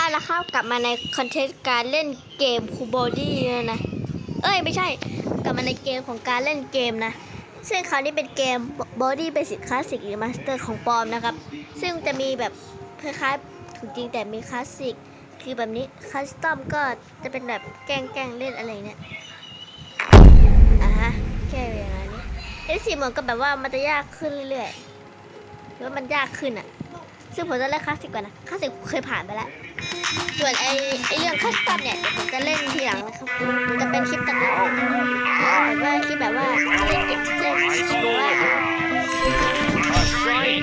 อะแล้วครับกลับมาในคอนเทนต์การเล่นเกมคูบอดี้นะ เอ้ยไม่ใช่ กลับมาในเกมของการเล่นเกมนะซึ่งคราวนี้เป็นเกม Body Basic Classic Remaster ของปอมนะครับ ซึ่งจะมีแบบคล้ายๆถูกจริงแต่มีคลาสสิก คือแบบนี้คัสตอมก็จะเป็นแบบแกล้งแกล้งเล่นอะไรเนี่ยอะฮะแค่อย่างนี้เอสีเหมือนกับแบบว่ามันจะยากขึ้นเรื่อยๆหรือว่ามันยากขึ้นอะ ซึ่งผมจะเล่นคลาสสิกก่อนนะคลาสสิกเคยผ่านไปแล้ว ส่วนไอไอเรื่องคัสตอมเนี่ยเดี๋ยวผมจะเล่นทีหลังนะครับจะเป็นคลิปต่างๆแบบว่าคลิปแบบว่าเล่นเกมเล่นหรือว่า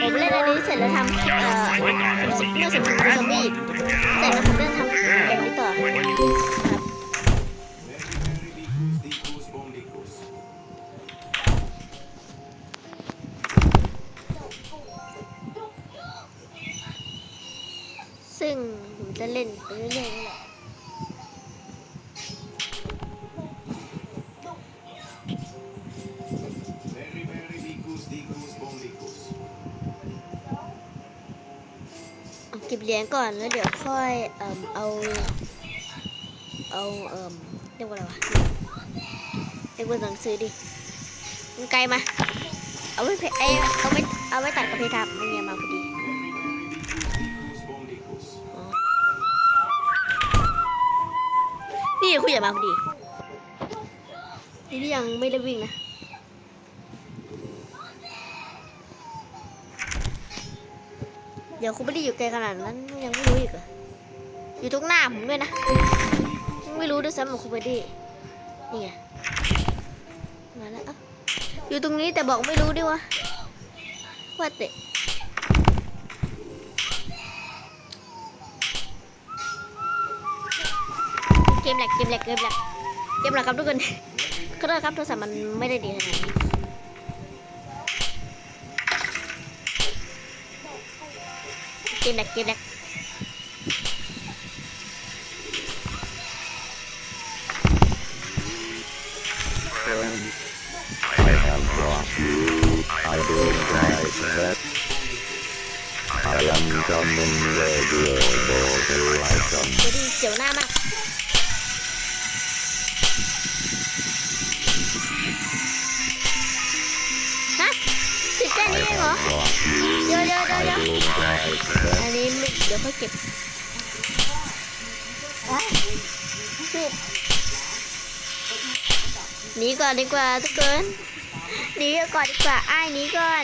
ผมเล่นอันนี้เสร็จแล้วทำเอ่อเมื่อสมมติซอมบี้เสร็จแล้วผมจะทำแบบนี้ต่อ ซึ่งผมจะเล่นไปเรื่อยๆแหละเก็บเหรียญก่อนแล้วเดี๋ยวค่อยเอ่มเอา เอาเอ่มเรียกว่าอะไรวะเรียกว่าหนังสือดิมันไกลมา เอาไว้เพไอยเอาไว้เอาไว้ตัดกับเพทับมันเนี่ นี่คุณอย่มาพอดีนี่ยังไม่ได้วิ่งนะเดี๋ยวคุณไม่ได้อยู่ไกลขนาดนั้นยังไม่รู้อีกเหรออยู่ตรงหน้าผมด้วยนะ ไม่รู้ด้วยซ้ำว่าคุณไม่ได้นี่ไงมาแล้วอยู่ตรงนี้แต่บอกไม่รู้ด้วยวะว่าแต่ กมแหลกเกมแหลกเกมแหลกเกมแหลกครับทุกคนขอโทษครับโทรศัพท์มันไม่ได้ดีขนาดนี้เกมแหลกเกมแหลก friend. I have brought you. I realize that I am coming regular border like a เดี๋ยวดีเสียวหน้ามาก องเหรอ brought you. เดี๋ยวเดี๋ยวเดี๋ยว I เดี๋ยว realize that อันนี้ไม่เดี๋ยวค่อยเก็บอะหนีก่อนดีกว่าทุกคนหนีก่อนดีกว่าอ้ายหนีก่อน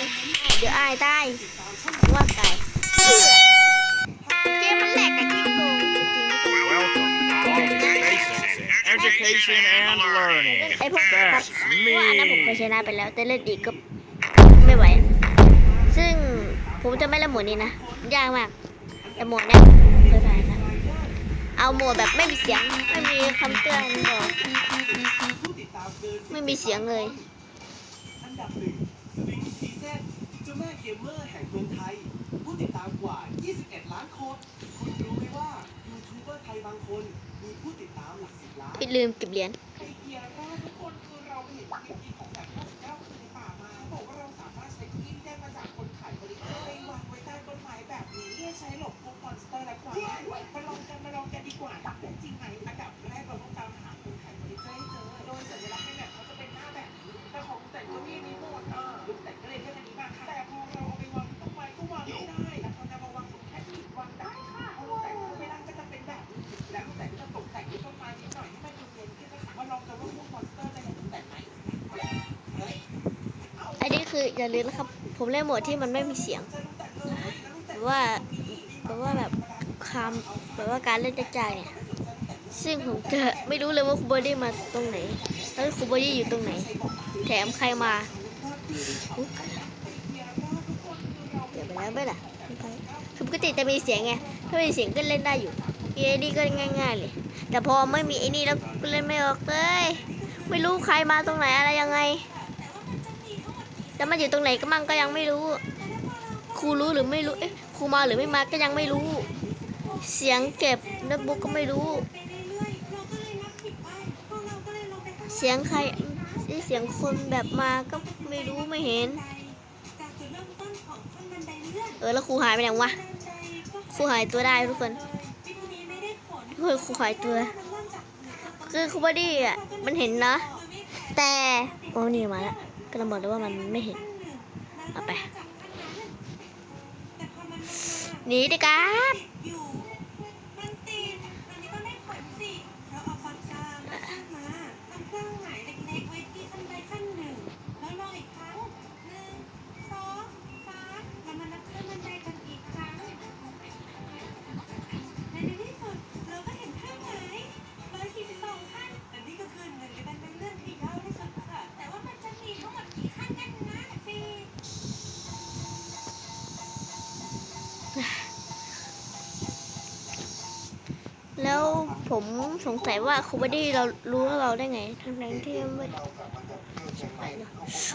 เดี๋ยวอ้ายตายว่าตายเชื่อเกมมันแหลกอะที่โกงจริงๆ Welcome to all the basics in education and learning. ไอพวก That's ว่าอันนั้นผมเคย me. ชนะไปแล้วแต่เล่นอีกก็ไม่ไหว ซึ่งผมจะไม่เล่นโหมดนี้นะยากมากแต่โหมดเนี้ยเคยผ่านนะเอาโหมดแบบไม่มีเสียงไม่มีคำเตือนบอกไม่มีเสียงเลยอันดับหนึ่งสวิงซีเซนเจ้าแม่เกมเมอร์แห่งเมืองไทย ผู้ติดตามกว่า 21 ล้านคน คุณรู้ไหมว่ายูทูบเบอร์ไทยบางคนมีผู้ติดตามหลักสิบล้านพี่ลืมเก็บเหรียญ คืออย่าลืมนะครับ ผมเล่นโหมดที่มันไม่มีเสียงแบบว่าแบบว่าแบบคำแบบว่าการเล่นใจเนี่ยซึ่งผมจะไม่รู้เลยว่าคูบอดี้มาตรงไหนแล้วคูบอดี้อยู่ตรงไหน แถมใครมาอยเดี๋ยวไปแล้วไม่ล่ะคือปกติจะมีเสียงไงถ้ามีเสียงก็เล่นได้อยู่เอนี่ก็ง่ายๆเลย แต่พอไม่มีไอ้นี่แล้วก็เล่นไม่ออกเลย ไม่รู้ใครมาตรงไหนอะไรยังไง แต่มันอยู่ตรงไหนก็มั่งก็ยังไม่รู้ ครูรู้หรือไม่รู้เอ๊ะครูมาหรือไม่มาก็ยังไม่รู้ เสียงเก็บโน้ตบุ๊กก็ไม่รู้ เสียงใครเสียงคนแบบมาก็ไม่รู้ไม่เห็น เออแล้วครูหายไปไหนวะครูหายตัวได้ทุกคนที่พวกนี้ฮ้ยครูหายตัว คือครูบอดี้อะมันเห็นนะ แต่โอ้นี่มาแล้ว กำลังบอกเลยว่ามันไม่เห็นเอาไปหนีดิครับ ผมสงสัยว่าครูบดี้เรารู้ว่าเราได้ไงทั้งๆที่ไม่ไปเนอะ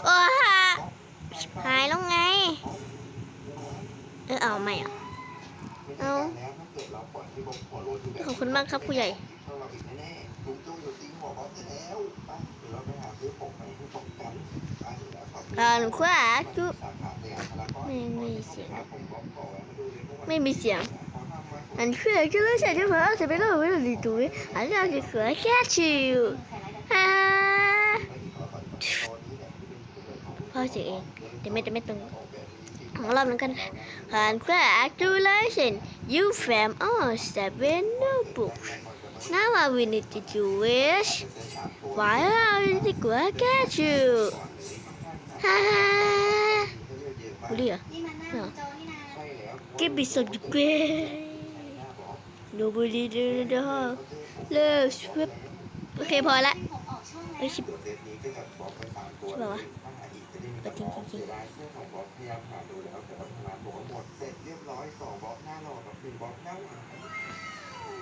โอ้ฮะหายแล้วไง เออเอาไม่อะเอาขอบคุณมากครับผู้ใหญ่อ่านขวาจุ๊บไม่มีเสียง ไม่มีเสียง and create a little for us below will be doing another I catch you're going to actualization you from all seven notebooks. Now what we need to do is why are you the good catch you Ha ha! Give me some grace. าโจนี่นะ Give me some great. Nobody did the hall. Let's whip. โอเคพอละผมออกช่องแล้วเฮ้ยชิบช่ป่าวะเออจริงจริงจริงเสร็จเรียบร้อยสองบอกหน้าหลอกับหนึ่งบอกหน้ว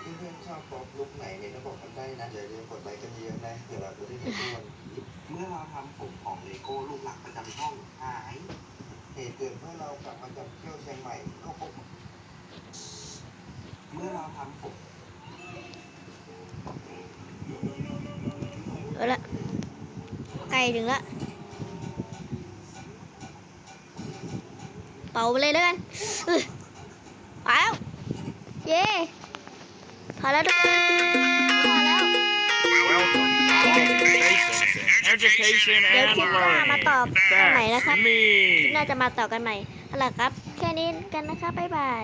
เพื่อนชอบบล็อกลุกไหนเนี่ยก็บอกกันได้นะอย่าลืมกดไลค์กันเยอะนะเดี๋ยวเราจะได้ไม่ร่วเมื่อเราทำผมของเลโก้ลูกหลักประจำห้องหายเหตุเกิดเมื่อเรากลับมาจากเที่ยวเชียงใหม่ก็พบ เมื่อเราทำผมเอาละใกล้ถึงละเป่าไปเลยแล้วกันเออไปแล้วเย้พอแล้วทุกคนพอแล้ว Welcome to Education เดี๋ยว and คลิปหน้ามา Learning. ตอบกันใหม่นะครับ That's me. คลิปหน้าจะมาต่อกันใหม่เอาล่ะครับ แค่นี้กันนะครับบ๊ายบาย